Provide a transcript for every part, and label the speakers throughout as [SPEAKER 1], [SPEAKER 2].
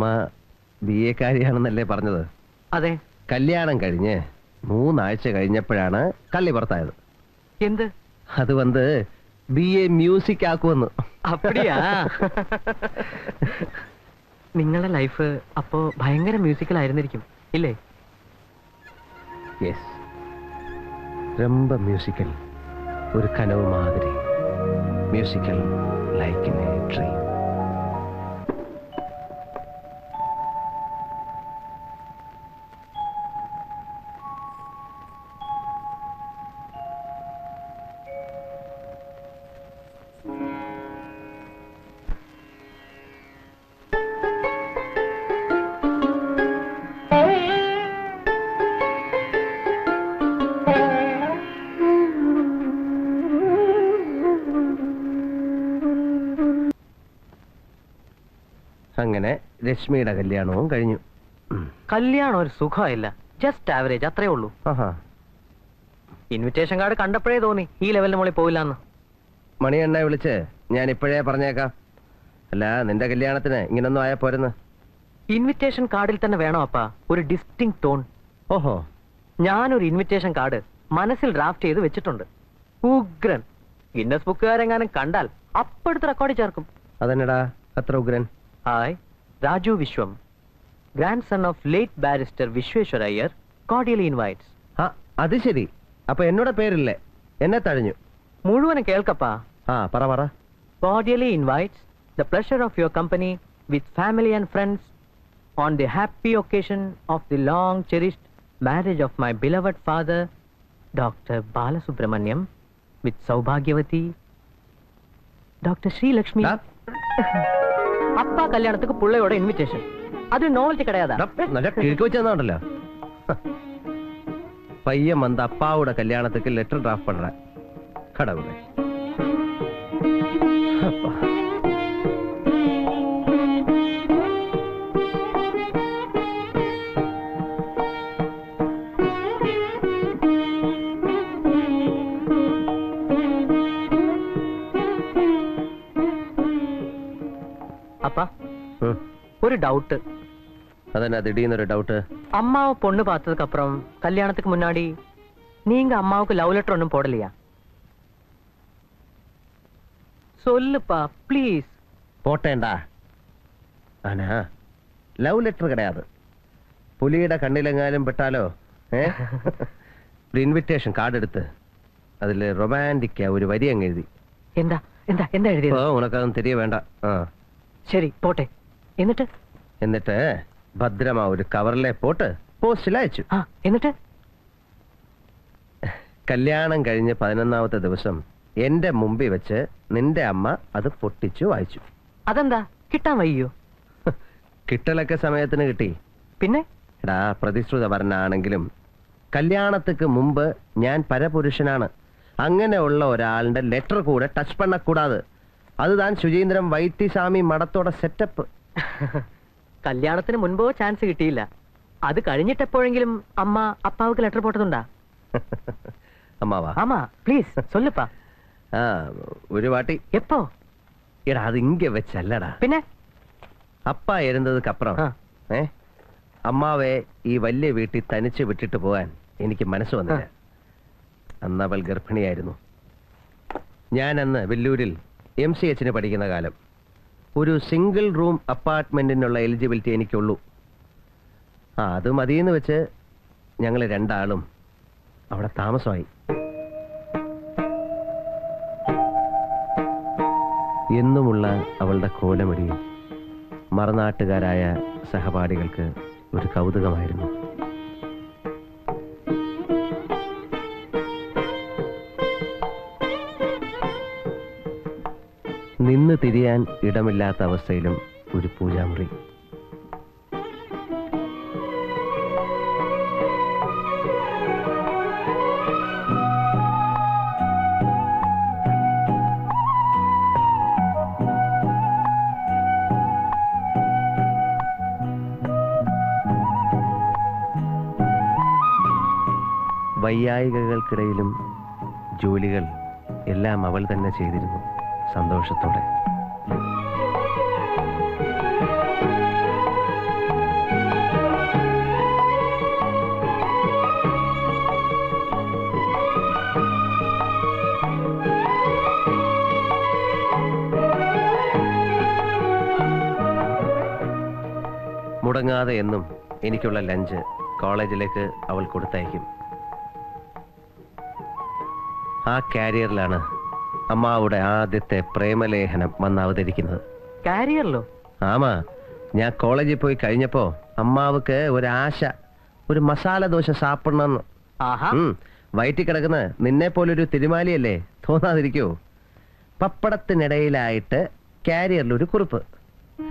[SPEAKER 1] അമ്മ ബി എക്കാരിയാണെന്നല്ലേ പറഞ്ഞത്?
[SPEAKER 2] അതെ.
[SPEAKER 1] കല്യാണം കഴിഞ്ഞ് മൂന്നാഴ്ച കഴിഞ്ഞപ്പോഴാണ് കള്ളി പുറത്തായത്.
[SPEAKER 2] എന്ത്?
[SPEAKER 1] അത് വന്ന് ബി എ മ്യൂസിക് ആക്കുമെന്ന്.
[SPEAKER 2] അപ്പടിയാ? നിങ്ങളുടെ ലൈഫ് അപ്പോ ഭയങ്കര മ്യൂസിക്കൽ ആയിരുന്നിരിക്കും ഇല്ലേ?
[SPEAKER 1] യെസ് രംബ മ്യൂസിക്കൽ ഒരു കനവ് മാതിരി musical like in a dream അങ്ങനെ രശ്മിയുടെ കല്യാണവും കഴിഞ്ഞു.
[SPEAKER 2] കല്യാണം ഒരു സുഖമില്ല ജസ്റ്റ് ആവറേജ് അത്രേ ഉള്ളൂ.
[SPEAKER 1] ആഹാ.
[SPEAKER 2] ഇൻവിറ്റേഷൻ കാർഡ് കണ്ടപ്പോഴേ തോന്നി. ഈ ലെവലിന് മുകളിൽ പോയില്ലാന്ന്.
[SPEAKER 1] മണിയണ്ണെ വിളിച്ച് ഞാൻ ഇപ്പോഴേ പറഞ്ഞേക്കാം. അല്ല നിന്റെ കല്യാണത്തിന് ഇങ്ങനൊന്നും ആയാ പോരെന്ന്.
[SPEAKER 2] ഇൻവിറ്റേഷൻ കാർഡിൽ തന്നെ വേണോ അപ്പാ? ഒരു ഡിസ്റ്റിങ് ടോൺ
[SPEAKER 1] ഓഹോ.
[SPEAKER 2] ഞാനൊരു ഇൻവിറ്റേഷൻ കാർഡ് മനസ്സിൽ ഡ്രാഫ്റ്റ് ചെയ്ത് വെച്ചിട്ടുണ്ട്. ഉഗ്രൻ. ഗിന്നസ് ബുക്കുകാരെങ്ങാനും കണ്ടാൽ അപ്പടുത്ത് റെക്കോർഡ് ചേർക്കും.
[SPEAKER 1] അതെന്നടാ? അത്ര ഉഗ്രൻ.
[SPEAKER 2] Hi Raju Vishwam grandson of late barrister Vishweshwara Iyer cordially invites
[SPEAKER 1] ആ അത് ശരി അപ്പൊ എന്നോട് പേരില്ലേ എന്നെ തഴഞ്ഞു
[SPEAKER 2] മുഴുവനും കേൾക്കപ്പാ
[SPEAKER 1] ആ പറ പറ
[SPEAKER 2] cordially invites the pleasure of your company with family and friends on the happy occasion of the long cherished marriage of my beloved father, Dr. Balasubramaniam, with Saubhagyavati, Dr. Sri Lakshmi.
[SPEAKER 1] ഡാ,
[SPEAKER 2] അപ്പാ കല്യാണത്തിക്ക് പുള്ളയോടെ invitation അത് novelty கிடையாதா
[SPEAKER 1] നല്ല കിഴക്ക് പയ്യൻ വന്ന് അപ്പാവുടെ കല്യാണത്തിക്ക് letter
[SPEAKER 2] draft
[SPEAKER 1] പണ്ട
[SPEAKER 2] കടവിടെ. Doubt
[SPEAKER 1] അതെന്നാ திடீர்னு டவுட்
[SPEAKER 2] அம்மாவை பொண்ணு பார்த்ததுக்கு அப்புறம் கல்யாணத்துக்கு முன்னாடி நீங்க அம்மாவுக்கு லவ் லெட்டர் ஒன்றும் போடலையா சொல்லுப்பா ப்ளீஸ்
[SPEAKER 1] போட்டேன்டா ஆனா ലവ് ലെറ്റർ കിടയാത് പുലിയുടെ കണ്ണിലെങ്ങാനും പെട്ടാലോ ഏ ഒരു ഇൻവിറ്റേഷൻ കാർഡ് എടുത്ത് അതിൽ റൊമാൻറ്റിക്ക ഒരു വരി അങ്ങ് എഴുതി
[SPEAKER 2] എന്താ എന്താ എന്താ
[SPEAKER 1] ഓ
[SPEAKER 2] എഴുതിയത്
[SPEAKER 1] ഉനക്കതൊന്നും തെരിയ വേണ്ട ആ
[SPEAKER 2] ശരി പോട്ടെ എന്നിട്ട്
[SPEAKER 1] എന്നിട്ട് ഭദ്രമാ ഒരു കവറിലെ പോട്ട് പോസ്റ്റിൽ അയച്ചു.
[SPEAKER 2] ആ എന്നിട്ട്?
[SPEAKER 1] കല്യാണം കഴിഞ്ഞ് പതിനൊന്നാമത്തെ ദിവസം എന്റെ മുമ്പിൽ വെച്ച് നിന്റെ അമ്മ അത് പൊട്ടിച്ചു വായിച്ചു.
[SPEAKER 2] അതെന്താ? കിട്ടാൻ വയ്യോ?
[SPEAKER 1] കിട്ടലൊക്കെ സമയത്തിന് കിട്ടി.
[SPEAKER 2] പിന്നെ?
[SPEAKER 1] എടാ പ്രതിശ്രുത പറഞ്ഞാണെങ്കിലും കല്യാണത്തിക്ക് മുമ്പ് ഞാൻ പരപുരുഷനാണ്. അങ്ങനെയുള്ള ഒരാളുടെ ലെറ്റർ കൂടെ ടച്ച് പണ്ണക്കൂടാതെ അത് താൻ ശുചീന്ദ്രം വൈത്തിസ്വാമി മടത്തോടെ സെറ്റപ്പ്
[SPEAKER 2] കല്യാണത്തിന് മുൻപോ ചാൻസ് കിട്ടിയില്ല. അത് കഴിഞ്ഞിട്ടെപ്പോഴെങ്കിലും അമ്മ അപ്പാവുക്ക് ലെറ്റർ പോട്ടതുണ്ടാ?
[SPEAKER 1] അമ്മാവാ? ആ ഒരു വാട്ടി. എടാ അത് ഇങ്ക വെച്ചല്ലടാ.
[SPEAKER 2] പിന്നെ?
[SPEAKER 1] അപ്പ ഇരുന്നതുക്ക് അപ്പുറം
[SPEAKER 2] ആ.
[SPEAKER 1] ഏ? അമ്മാവെ ഈ വലിയ വീട്ടിൽ തനിച്ച് വിട്ടിട്ട് പോവാൻ എനിക്ക് മനസ്സ് വന്നില്ല. അന്ന് അവൾ ഗർഭിണിയായിരുന്നു. ഞാൻ അന്ന് വെല്ലൂരിൽ എം സി എച്ചിന് പഠിക്കുന്ന കാലം. ഒരു സിംഗിൾ റൂം അപ്പാർട്ട്മെന്റിനുള്ള എലിജിബിലിറ്റി എനിക്കുള്ളൂ. ആ അത് മതിയെന്ന് വെച്ച് ഞങ്ങൾ രണ്ടാളും അവിടെ താമസമായി. എന്നുമുള്ള അവളുടെ കോലമിടിയും മറനാട്ടുകാരായ സഹപാഠികൾക്ക് ഒരു കൗതുകമായിരുന്നു. നിന്ന് തിരിയാൻ ഇടമില്ലാത്ത അവസ്ഥയിലും ഒരു പൂജാമുറി. വയ്യായികകൾക്കിടയിലും ജോലികൾ എല്ലാം അവൾ തന്നെ ചെയ്തിരുന്നു. സന്തോഷത്തോടെ. മുടങ്ങാതെ എന്നും എനിക്കുള്ള ലഞ്ച് കോളേജിലേക്ക് അവൾ കൊടുത്തയക്കും. ആ കാരിയറിലാണ് അമ്മാവുടെ ആദ്യത്തെ പ്രേമലേഖനം വന്ന് അവതരിക്കുന്നത്.
[SPEAKER 2] കാരിയറിലോ
[SPEAKER 1] ആമാ ഞാൻ കോളേജിൽ പോയി കഴിഞ്ഞപ്പോ അമ്മാവുക്ക് ഒരാശ ഒരു മസാല ദോശ സാപ്പിടണമെന്ന്.
[SPEAKER 2] ആഹാ.
[SPEAKER 1] ഉം, വയറ്റിൽ കിടക്കുന്ന നിന്നെ പോലൊരു തിരുമാലിയല്ലേ? തോന്നാതിരിക്കോ. പപ്പടത്തിനിടയിലായിട്ട് കാരിയറിൽ ഒരു കുറിപ്പ്.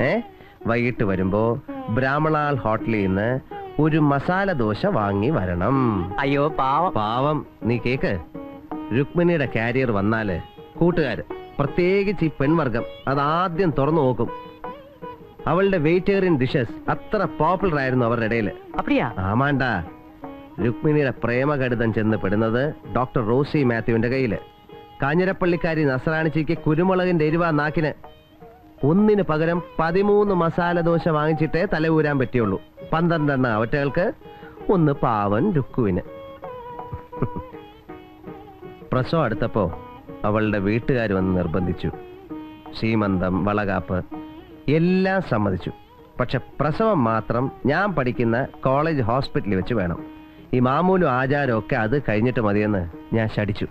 [SPEAKER 1] ഏ? വൈകിട്ട് വരുമ്പോ ബ്രാഹ്മണാൽ ഹോട്ടലിൽ നിന്ന് ഒരു മസാല ദോശ വാങ്ങി വരണം.
[SPEAKER 2] അയ്യോ പാവം.
[SPEAKER 1] പാവം നീ കേക്ക്. രുക്മിണിയുടെ കാരിയർ വന്നാൽ കൂട്ടുകാര് പ്രത്യേകിച്ച് ഈ പെൺവർഗം അത് ആദ്യം തുറന്നു നോക്കും അവളുടെ വെജിറ്റേറിയൻ ഡിഷസ് അത്ര പോപ്പുലർ ആയിരുന്നു അവരുടെ ഇടയിൽ
[SPEAKER 2] அப்படியா
[SPEAKER 1] ആമാണ്ട രുക്മിണിയുടെ പ്രേമകടിതം ചെന്ന് പെടുന്നത് ഡോക്ടർ റോസി മാത്യുവിന്റെ കയ്യില് കാഞ്ഞിരപ്പള്ളിക്കാരി നസറാണിച്ചിക്ക് കുരുമുളകിന്റെ എരിവാ നാക്കിന് ഒന്നിന് പകരം പതിമൂന്ന് മസാല ദോശ വാങ്ങിച്ചിട്ടേ തല ഊരാൻ പറ്റിയുള്ളൂ പന്ത്രണ്ടെണ്ണ അവറ്റകൾക്ക് ഒന്ന് പാവൻ രുക്കുവിന് പ്രസവം അടുത്തപ്പോ അവളുടെ വീട്ടുകാർ വന്ന് നിർബന്ധിച്ചു. സീമന്തം വളകാപ്പ് എല്ലാം സമ്മതിച്ചു. പക്ഷെ പ്രസവം മാത്രം ഞാൻ പഠിക്കുന്ന കോളേജ് ഹോസ്പിറ്റലിൽ വെച്ച് വേണം. ഈ മാമൂലും ആചാരവും ഒക്കെ അത് കഴിഞ്ഞിട്ട് മതിയെന്ന് ഞാൻ ശടിച്ചു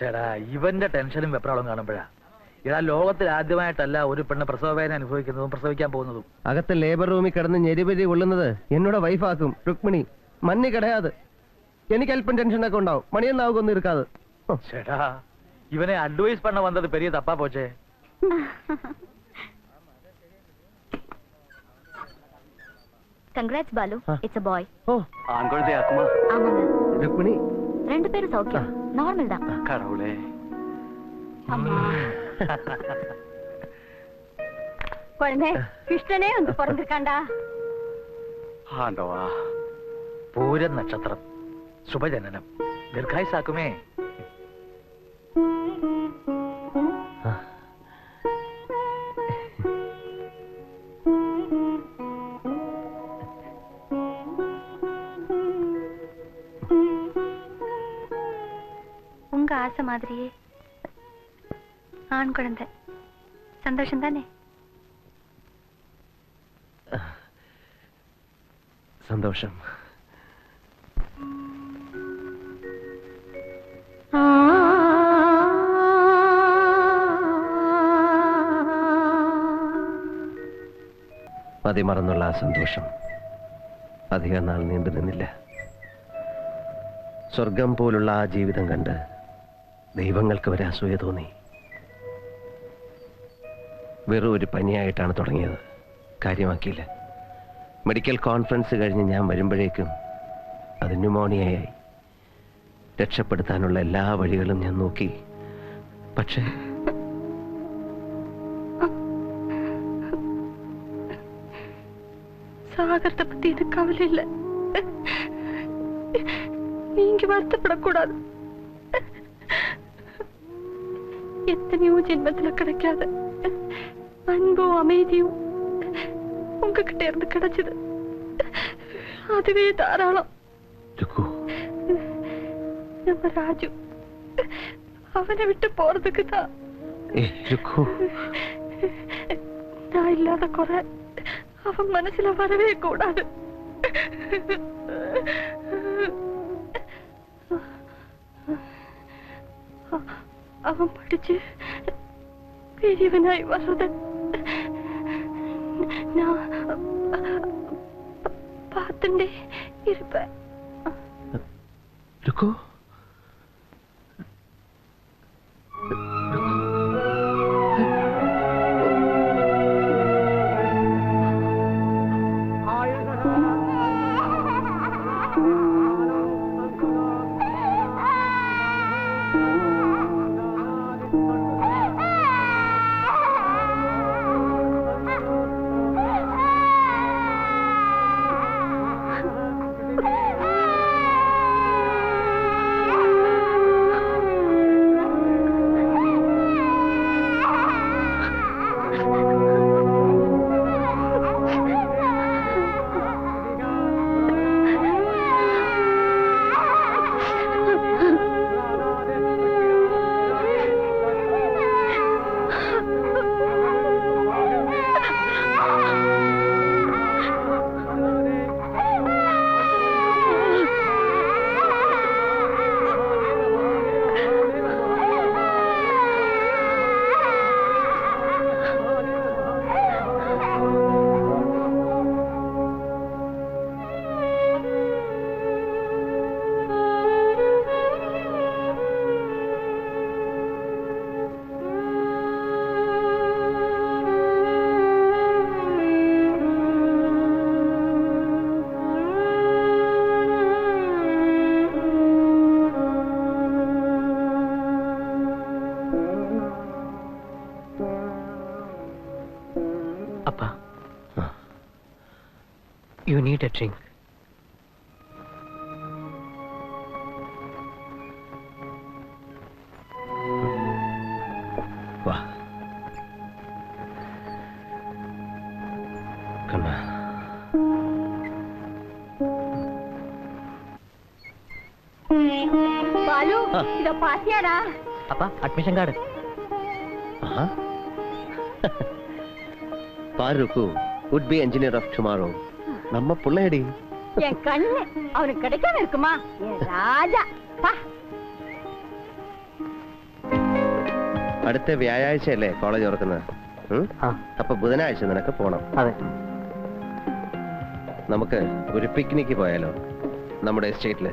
[SPEAKER 3] ചേടാ ഇവന്റെ ടെൻഷനും വെപ്രാളും കാണുമ്പോഴാ. ഇതാ ലോകത്തിൽ ആദ്യമായിട്ടല്ല ഒരു പെണ്ണ് പ്രസവവേദന അനുഭവിക്കുന്നതും പ്രസവിക്കാൻ പോകുന്നതും.
[SPEAKER 1] അകത്ത് ലേബർ റൂമിൽ കിടന്ന് ഞെരിപരി കൊള്ളുന്നത് എന്നോട് വൈഫാക്കും രുക്മിണി. മഞ്ഞ് കിടയാത് എനിക്ക് അല്പം ടെൻഷനൊക്കെ ഉണ്ടാവും മണിയെന്നാവുകൊന്നും ഇരിക്കാതെ ഓ,
[SPEAKER 3] ചേടാ ഇവനെ അഡ്വൈസ് പണ്ണ വന്നത് Periya തപ്പാ പോച്ചേ
[SPEAKER 4] congrats Balu
[SPEAKER 1] ah.
[SPEAKER 4] It's a பாய்
[SPEAKER 1] ഓ
[SPEAKER 3] ആൺ കുഴന്തയാക്കുമാ
[SPEAKER 4] ஆமாங்க
[SPEAKER 1] രുക്മിണി
[SPEAKER 4] ரெண்டு பேரும் சௌக்கியம் நார்மல் தான்
[SPEAKER 3] കടവുളേ
[SPEAKER 4] அம்மா குழந்தை கிருஷ்ணனே வந்து பிறந்திருக்காண்டா
[SPEAKER 3] ആണ്ടവാ പൂരം നക്ഷത്രം ശുഭജനനം ദീർഘായുസാക്കുമേ
[SPEAKER 4] உங்க ஆசை மாதிரியே ஆண் குழந்தை சந்தோஷம் தானே
[SPEAKER 1] സന്തോഷം മതിമറന്നുള്ള ആ സന്തോഷം അധികം നാൾ നീണ്ടു നിന്നില്ല. സ്വർഗം പോലുള്ള ആ ജീവിതം കണ്ട് ദൈവങ്ങൾക്ക് വരെ അസൂയ തോന്നി. വെറും ഒരു പനിയായിട്ടാണ് തുടങ്ങിയത്. കാര്യമാക്കിയില്ല. മെഡിക്കൽ കോൺഫറൻസ് കഴിഞ്ഞ് ഞാൻ വരുമ്പോഴേക്കും അത് ന്യൂമോണിയയായി. രക്ഷപ്പെടുത്താനുള്ള എല്ലാ വഴികളും ഞാൻ നോക്കി. പക്ഷേ
[SPEAKER 4] போகிறத பத்தி எனக்கு கவலை இல்லை. நீங்க வருத்தப்படக்கூடாது. எத்தனையோ ஜென்மத்துல கிடைக்காத அன்பும் அமைதியும் உங்ககிட்ட இருந்து கிடைச்சது. அதுவே தாராளம். நம்ம ராஜு அவனை விட்டு போறதுக்கு தான். நான் இல்லாத குறை. அவன் மனசுல வரவே கூடாது. அவன் படிச்சு பெரியவனாய் வர்றத நான் பார்த்துட்டே இருப்பேன். இருக்கோ
[SPEAKER 2] You need a drink.
[SPEAKER 1] വാ കണ്ണ
[SPEAKER 5] ബാലു
[SPEAKER 1] ആ.
[SPEAKER 5] ഇതോ
[SPEAKER 2] പാസിയാടാ അപ്പ admission
[SPEAKER 1] card Farooku would be engineer of tomorrow நம்ம புள்ளையடி
[SPEAKER 5] என் கண்ணு அவனுக்கு கிடைக்காம இருக்குமா என் ராஜா பா
[SPEAKER 1] അടുത്ത വ്യാഴാഴ്ചയല്ലേ കോളേജ് തുറക്കുന്നത് ഉം?
[SPEAKER 2] ആ
[SPEAKER 1] അപ്പൊ ബുധനാഴ്ച നിനക്ക് പോണം
[SPEAKER 2] അതെ
[SPEAKER 1] നമുക്ക് ഒരു പിക്നിക്ക് പോയാലോ നമ്മുടെ എസ്റ്റേറ്റില്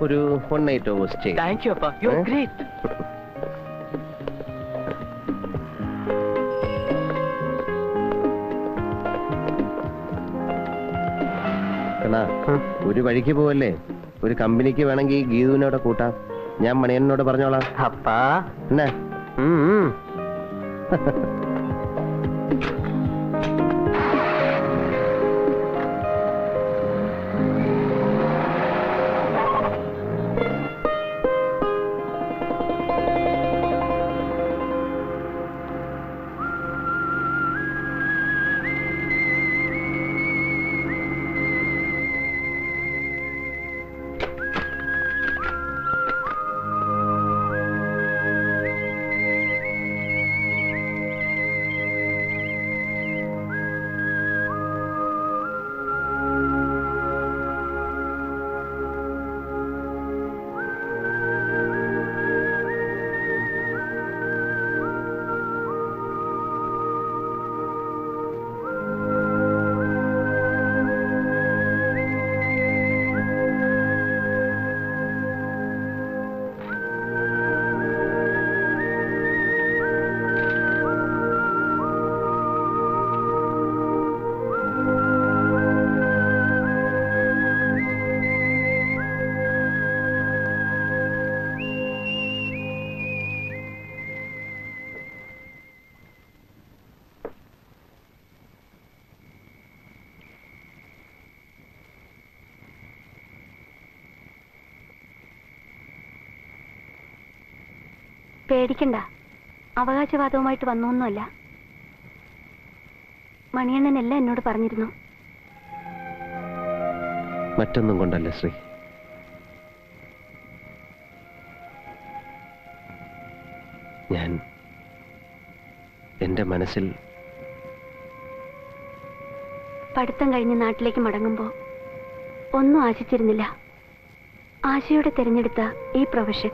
[SPEAKER 1] ഒരു one night over stay
[SPEAKER 2] thank you അപ്പ യു
[SPEAKER 1] Eh?
[SPEAKER 2] ഗ്രേറ്റ്
[SPEAKER 1] Krishna ഒരു വഴിക്ക് പോവല്ലേ? ഒരു കമ്പനിക്ക് വേണമെങ്കിൽ ഗീതുവിനെ അവിടെ കൂട്ടാം. ഞാൻ മണിയനോട് പറഞ്ഞോളാം.
[SPEAKER 2] അപ്പാ.
[SPEAKER 1] എന്നാ?
[SPEAKER 5] പേടിക്കണ്ട. അവകാശവാദവുമായിട്ട് വന്നൊന്നുമല്ല. മണിയണ്ണൻ എല്ലാം എന്നോട് പറഞ്ഞിരുന്നു.
[SPEAKER 1] മറ്റൊന്നും കൊണ്ടല്ല ശ്രീ. ഞാൻ എന്റെ മനസ്സിൽ
[SPEAKER 5] പഠിത്തം കഴിഞ്ഞ് നാട്ടിലേക്ക് മടങ്ങുമ്പോൾ ഒന്നും ആശിച്ചിരുന്നില്ല. ആശയുടെ തിരഞ്ഞെടുത്ത ഈ പ്രൊഫഷൻ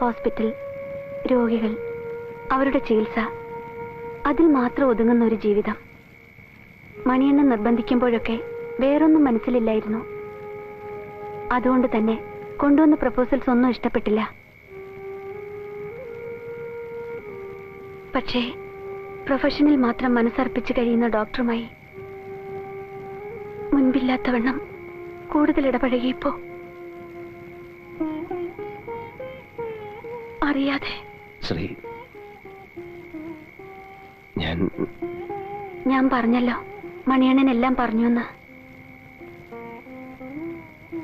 [SPEAKER 5] ഹോസ്പിറ്റൽ രോഗികൾ അവരുടെ ചികിത്സ അതിൽ മാത്രം ഒതുങ്ങുന്ന ഒരു ജീവിതം. മണിയെണ്ണ നിർബന്ധിക്കുമ്പോഴൊക്കെ വേറൊന്നും മനസ്സിലില്ലായിരുന്നു. അതുകൊണ്ട് തന്നെ കൊണ്ടുവന്ന പ്രപ്പോസൽസ് ഒന്നും ഇഷ്ടപ്പെട്ടില്ല. പക്ഷേ പ്രൊഫഷനിൽ മാത്രം മനസ്സർപ്പിച്ച് കഴിയുന്ന ഡോക്ടറുമായി മുൻപില്ലാത്തവണ്ണം കൂടുതൽ ഇടപഴകിയപ്പോ അറിയാതെ
[SPEAKER 1] ശ്രീ ഞാൻ
[SPEAKER 5] ഞാൻ പറഞ്ഞല്ലോ. മണിയണ്ണൻ എല്ലാം പറഞ്ഞു എന്ന്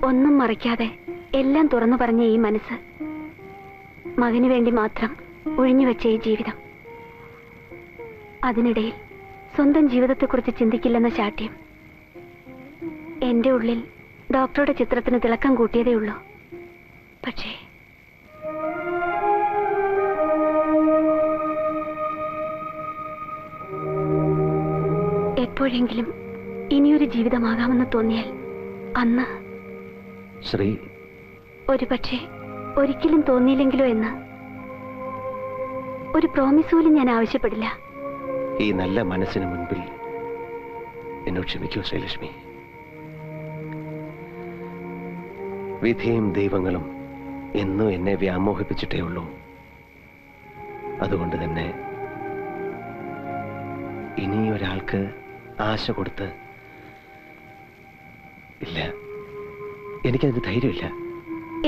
[SPEAKER 5] ഒന്നും മറിക്കാതെ എല്ലാം തുറന്നു പറഞ്ഞ ഈ മനസ്സ് മകന് വേണ്ടി മാത്രം ഒഴിഞ്ഞു വെച്ച ഈ ജീവിതം. അതിനിടയിൽ സ്വന്തം ജീവിതത്തെക്കുറിച്ച് ചിന്തിക്കില്ലെന്ന ശാഠ്യം എന്റെ ഉള്ളിൽ ഡോക്ടറുടെ ചിത്രത്തിന് തിളക്കം കൂട്ടിയതേ ഉള്ളൂ. പക്ഷേ എപ്പോഴെങ്കിലും ഇനിയൊരു ജീവിതമാകാമെന്ന് തോന്നിയാൽ അന്ന്
[SPEAKER 1] ശ്രീ
[SPEAKER 5] ഒരു പക്ഷേ ഒരിക്കലും തോന്നിയില്ലെങ്കിലോ എന്ന് ഒരു പ്രോമിസ് പോലും ഞാൻ ആവശ്യപ്പെടില്ല.
[SPEAKER 1] ഈ നല്ല മനസ്സിന് മുൻപിൽ എന്നോട് ക്ഷമിക്കൂ ശ്രീലക്ഷ്മി. വിധിയും ദൈവങ്ങളും എന്നും എന്നെ വ്യാമോഹിപ്പിച്ചിട്ടേ ഉള്ളൂ. അതുകൊണ്ട് തന്നെ ഇനി ഒരാൾക്ക് ആശ കൊടുത്ത് ഇല്ല. എനിക്കതിന് ധൈര്യമില്ല.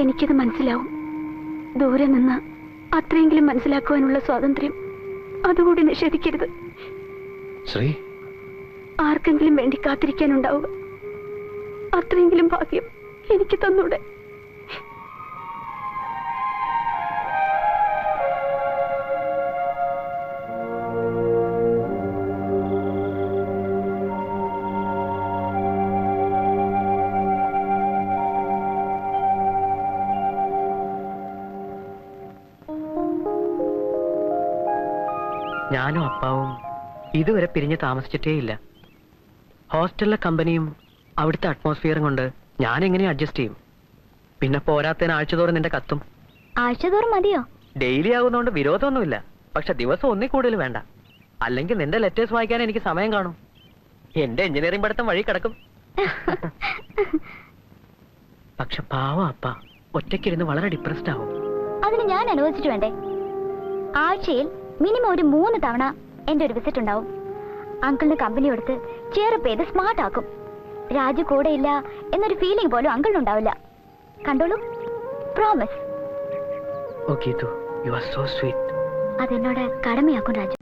[SPEAKER 5] എനിക്കത് മനസ്സിലാവും. ദൂരെ നിന്ന് അത്രയെങ്കിലും മനസ്സിലാക്കുവാനുള്ള സ്വാതന്ത്ര്യം അതുകൂടി നിഷേധിക്കരുത്.
[SPEAKER 1] ശ്രീ?
[SPEAKER 5] ആർക്കെങ്കിലും വേണ്ടി കാത്തിരിക്കാനുണ്ടാവുക. അത്രയെങ്കിലും ഭാഗ്യം എനിക്ക് തന്നൂടെ.
[SPEAKER 2] ഞാനും അപ്പാവും ഇതുവരെ പിരിഞ്ഞ് താമസിച്ചിട്ടേ ഇല്ല. ഹോസ്റ്റലിലെ കമ്പനിയും അവിടുത്തെ അറ്റ്മോസ്ഫിയറും കൊണ്ട് ഞാൻ എങ്ങനെ അഡ്ജസ്റ്റ് ചെയ്യും? പിന്നെ പോരാത്തതിന് ആഴ്ചതോറും നിന്റെ കത്തും.
[SPEAKER 5] ആഴ്ചതോറും മതിയോ?
[SPEAKER 2] ഡെയിലി ആകുന്നതുകൊണ്ട് വിരോധമൊന്നുമില്ല. പക്ഷെ ദിവസം ഒന്നിൽ കൂടുതൽ വേണ്ട. അല്ലെങ്കിൽ നിന്റെ ലെറ്റേഴ്സ് വായിക്കാൻ എനിക്ക് സമയം കാണും. എന്റെ എഞ്ചിനീയറിംഗ് പഠിത്തം വഴി കിടക്കും. പക്ഷെ പാവം അപ്പ ഒറ്റയ്ക്കിരുന്ന് വളരെ ഡിപ്രസ്ഡ് ആവും.
[SPEAKER 6] അതിന് ഞാൻ അനുവദിച്ചിട്ട് വേണ്ടേ? ആഴ്ചയിൽ മിനിമം ഒരു മൂന്ന് തവണ എന്റെ ഒരു വിസിറ്റ് ഉണ്ടാവും. അങ്കിളിന് കമ്പനി കൊടുത്ത് ചെയറപ്പ് ചെയ്ത് സ്മാർട്ട് ആക്കും. രാജു കൂടെ ഇല്ല എന്നൊരു ഫീലിംഗ് പോലും അങ്കിളിനുണ്ടാവില്ല. കണ്ടോളൂ? പ്രോമിസ് അതെന്നോട് കടമയാക്കും രാജു.